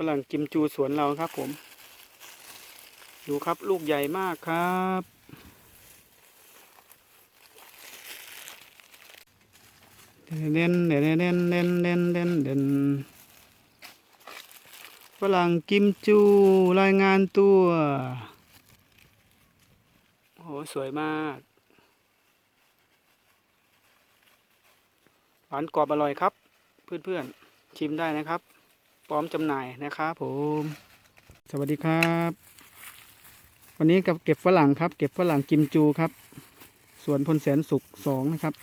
ฝรั่งกิมจูสวนเราครับผม ดูครับลูกใหญ่มากครับ เด่นเด่นเด่นเด่นเด่นเด่นเด่นฝรั่งกิมจูรายงานตัวโอ้โหสวยมากหวานกรอบอร่อยครับ เพื่อนๆชิมได้นะครับ พร้อมจำหน่ายนะครับผม สวัสดีครับ วันนี้กับเก็บฝรั่งครับ เก็บฝรั่งกิมจูครับ สวนพลแสนสุขสองนะครับ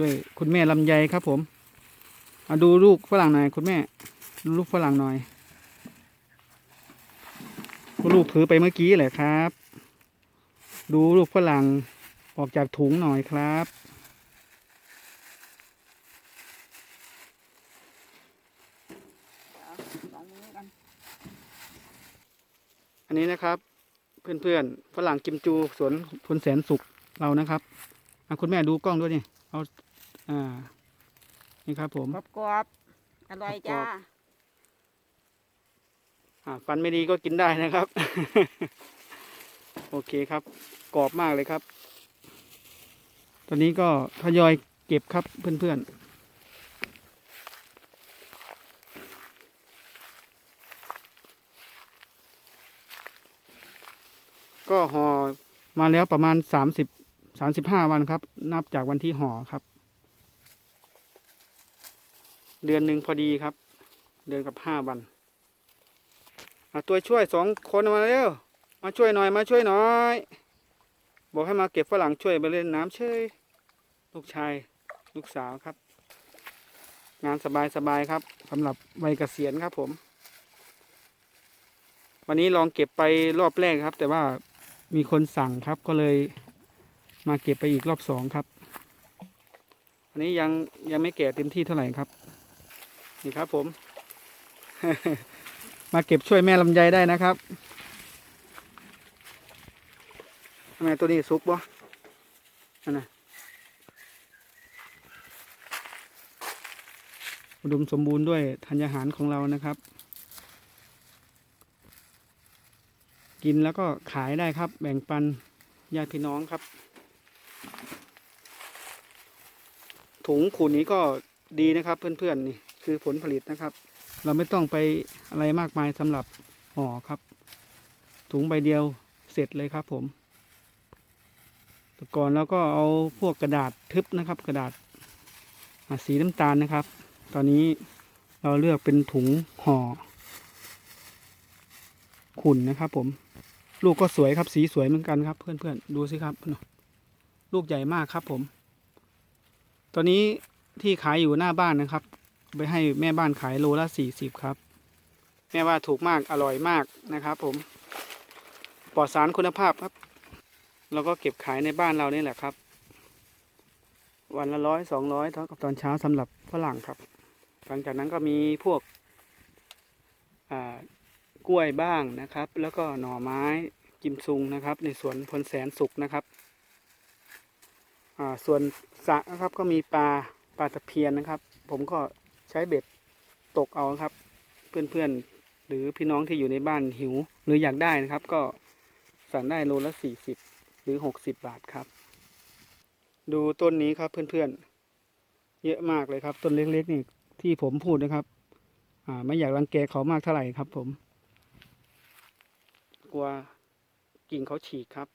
ด้วยคุณแม่ลำไยครับผมมาดูลูกฝรั่งหน่อยคุณแม่ดูลูกฝรั่งหน่อยลูกถือไปเมื่อกี้แหละครับ ดูลูกฝรั่งออกจากถุงหน่อยครับ สองมือกัน อั นนี้นะครับเพื่อนๆฝรั่งกิมจูสวนพลแสนสุขเรานะครับอะคุณแม่ดูกล้องด้วยนี่เอาอ่านี่ครับ ผมกรอบกรอบๆอร่อยจ้าอ่าฟันไม่ดีก็กินได้นะครับ โอเคครับ กรอบมากเลยครับ ตอนนี้ก็ทยอยเก็บครับเพื่อนๆ ก็ห่อมาแล้วประมาณสามสิบสามสิบห้าวันครับ นับจากวันที่ห่อครับ เดือนหนึ่งพอดีครับ เดือนกับห้าวันอะตัวช่วยสองคนมาเร็วมาช่วยหน่อยมาช่วยหน่อย บอกให้มาเก็บฝรั่งช่วยไปเล่นน้ำเชยลูกชายลูกสาวครับ งานสบายสบายครับสำหรับวัยเกษียณครับผม วันนี้ลองเก็บไปรอบแรกครับ แต่ว่า มีคนสั่งครับก็เลยมาเก็บไปอีกรอบสองครับ อันนี้ยังยังไม่แก่เต็มที่เท่าไหร่ครับ นี่ครับผม มาเก็บช่วยแม่ลำไยได้นะครับทำไมตัวนี้ซุกบ่อันนะอุดมสมบูรณ์ด้วยธัญญาหารของเรานะครับ กินแล้วก็ขายได้ครับ แบ่งปันญาติพี่น้องครับ ถุงขูดนี้ก็ดีนะครับเพื่อนๆนี่คือผลผลิตนะครับ เราไม่ต้องไปอะไรมากมายสำหรับห่อครับ ถุงใบเดียวเสร็จเลยครับผมแต่ก่อนเราก็เอาพวกกระดาษทึบนะครับ กระดาษสีน้ำตาลนะครับ ตอนนี้เราเลือกเป็นถุงห่อขุ่นนะครับผม ลูกก็สวยครับ สีสวยเหมือนกันครับ เพื่อนๆดูสิครับ ลูกใหญ่มากครับผม ตอนนี้ที่ขายอยู่หน้าบ้านนะครับ ไปให้แม่บ้านขายโลละสี่สิบครับ แม่ว่าถูกมากอร่อยมากนะครับผมปลอดสารคุณภาพครับเราก็เก็บขายในบ้านเรานี่แหละครับ วันละร้อยสองร้อยเท่ากับตอนเช้าสำหรับฝรั่งครับ หลังจากนั้นก็มีพวกอ่า กล้วยบ้างนะครับ แล้วก็หน่อไม้กิมซุงนะครับ ในสวนพลแสนสุขนะครับส่วนสระนะครับก็มีปลาปลาตะเพียนนะครับ ผมก็ใช้เบ็ดตกเอาครับ เพื่อนๆ หรือพี่น้องที่อยู่ในบ้านหิว หรืออยากได้นะครับ ก็สั่งได้โลละสี่สิบหรือหกสิบบาทครับ ดูต้นนี้ครับเพื่อนๆ เยอะมากเลยครับ ต้นเล็กๆนี่ที่ผมพูดนะครับ อ่าไม่อยากรังแกเขามากเท่าไหร่ครับผม ลัวกิ่งเขาฉีกครับ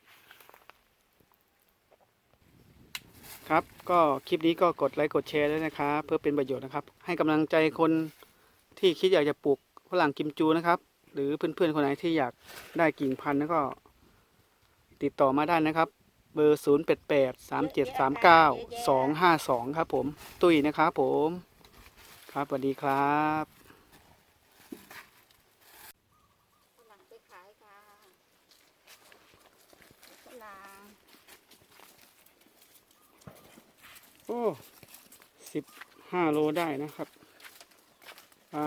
ครับก็คลิปนี้ก็กดไลค์กดแชร์ด้วยนะครับ เพื่อเป็นประโยชน์นะครับ ให้กำลังใจคนที่คิดอยากจะปลูกฝรั่งกิมจูนะครับ หรือเพื่อนๆคนไหนที่อยากได้กิ่งพันธุ์ก็ ติดต่อมาได้นะครับ เบอร์ 0 8 8 3 7 3 9 2 5 2 ครับผม ตุ้ยนะครับผม ครับสวัสดีครับ ฝรั่งไปขายค่ะฝรั่ง โอ้สิบห้าโลได้นะครับ อ่า